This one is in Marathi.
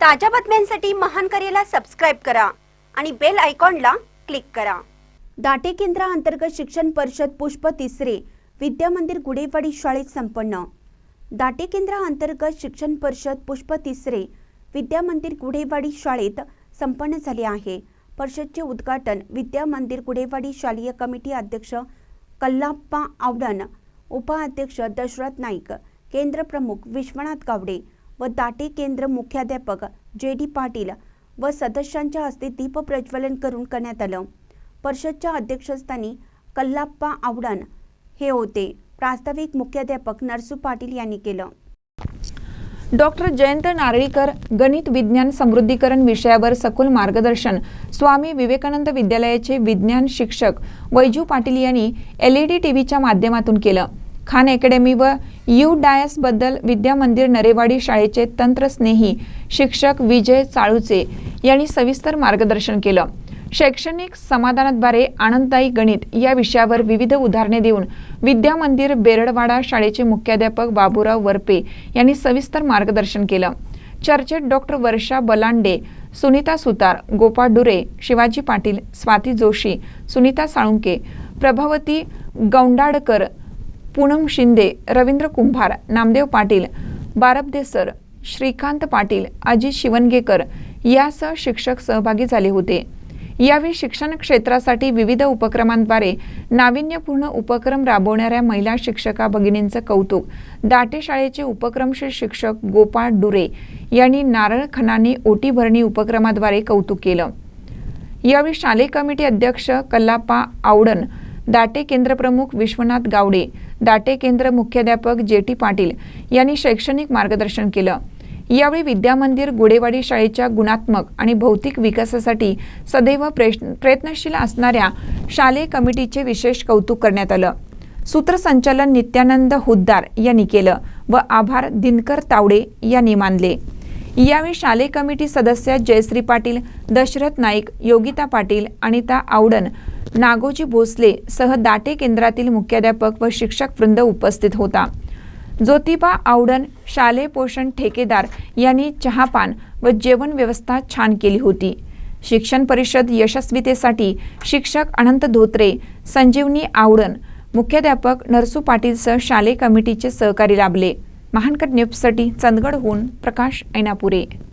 ताज्या बातम्यांसाठी महान करेला सबस्क्राईब करा आणि बेल आयकॉनला क्लिक करा. दाटे केंद्राअंतर्गत शिक्षण परिषद पुष्प तिसरे विद्यामंदिर गुडेवाडी शाळेत संपन्न. दाटे केंद्राअंतर्गत शिक्षण परिषद पुष्प तिसरे विद्यामंदिर गुढेवाडी शाळेत संपन्न झाले आहे. परिषदचे उद्घाटन विद्यामंदिर गुढेवाडी शालेय कमिटी अध्यक्ष कल्लाप्पा आवडण उपाध्यक्ष दशरथ नाईक केंद्र प्रमुख विश्वनाथ गावडे व दाटे केंद्र मुख्याध्यापक जे डी पाटील व सदस्यांच्या हस्ते दीप प्रज्वलन करून करण्यात आलं. परिषदच्या अध्यक्षस्थानी कल्लाप्पा आवडण हे होते. प्रास्ताविक मुख्याध्यापक नरसू पाटील यांनी केलं. डॉक्टर जयंत नारळीकर गणित विज्ञान समृद्धीकरण विषयावर सखोल मार्गदर्शन स्वामी विवेकानंद विद्यालयाचे विज्ञान शिक्षक वैजू पाटील यांनी एल ई डी टीव्हीच्या माध्यमातून केलं. खान अकॅडमी व यू डायसबद्दल विद्यामंदिर नरेवाडी शाळेचे तंत्रस्नेही शिक्षक विजय चाळूचे यांनी सविस्तर मार्गदर्शन केलं. शैक्षणिक समाधानाद्वारे आनंददायी गणित या विषयावर विविध उदाहरणे देऊन विद्यामंदिर बेरडवाडा शाळेचे मुख्याध्यापक बाबूराव वरपे यांनी सविस्तर मार्गदर्शन केलं. चर्चेत डॉक्टर वर्षा बलांडे सुनीता सुतार गोपाळ डुरे शिवाजी पाटील स्वाती जोशी सुनीता साळुंके प्रभावती गौंडाडकर पूनम शिंदे रवींद्र कुंभार नामदेव पाटील बारबदे सर श्रीकांत पाटील अजित शिवनगेकर यासह शिक्षक सहभागी झाले होते. यावेळी शिक्षण क्षेत्रासाठी विविध उपक्रमांद्वारे नाविन्यपूर्ण उपक्रम राबवणाऱ्या महिला शिक्षका भगिनींचं कौतुक दाटे शाळेचे उपक्रमशील शिक्षक गोपाळ डुरे यांनी नारळ खणाने ओटी भरणी उपक्रमाद्वारे कौतुक केलं. यावेळी शालेय कमिटी अध्यक्ष कल्लाप्पा आवडण दाटे केंद्रप्रमुख विश्वनाथ गावडे दाटे केंद्र मुख्याध्यापक जे टी पाटील यांनी शैक्षणिक मार्गदर्शन केलं. यावेळी विद्यामंदिर गुडेवाडी शाळेच्या गुणात्मक आणि भौतिक विकासासाठी सदैव प्रयत्नशील असणाऱ्या शालेय कमिटीचे विशेष कौतुक करण्यात आलं. सूत्रसंचालन नित्यानंद हुद्दार यांनी केलं व आभार दिनकर तावडे यांनी मानले. यावेळी शालेय कमिटी सदस्य जयश्री पाटील दशरथ नाईक योगिता पाटील अनिता आवडण नागोजी भोसले सह दाटे केंद्रातील मुख्याध्यापक व शिक्षक वृंद उपस्थित होता. ज्योतिबा आवडण शालेय पोषण ठेकेदार यांनी चहापान व जेवण व्यवस्था छान केली होती. शिक्षण परिषद यशस्वीतेसाठी शिक्षक अनंत धोत्रे संजीवनी आवडण मुख्याध्यापक नरसू पाटीलसह शालेय कमिटीचे सहकारी लाभले. महानकर न्यूजसाठी चंदगडहून प्रकाश ऐनापुरे.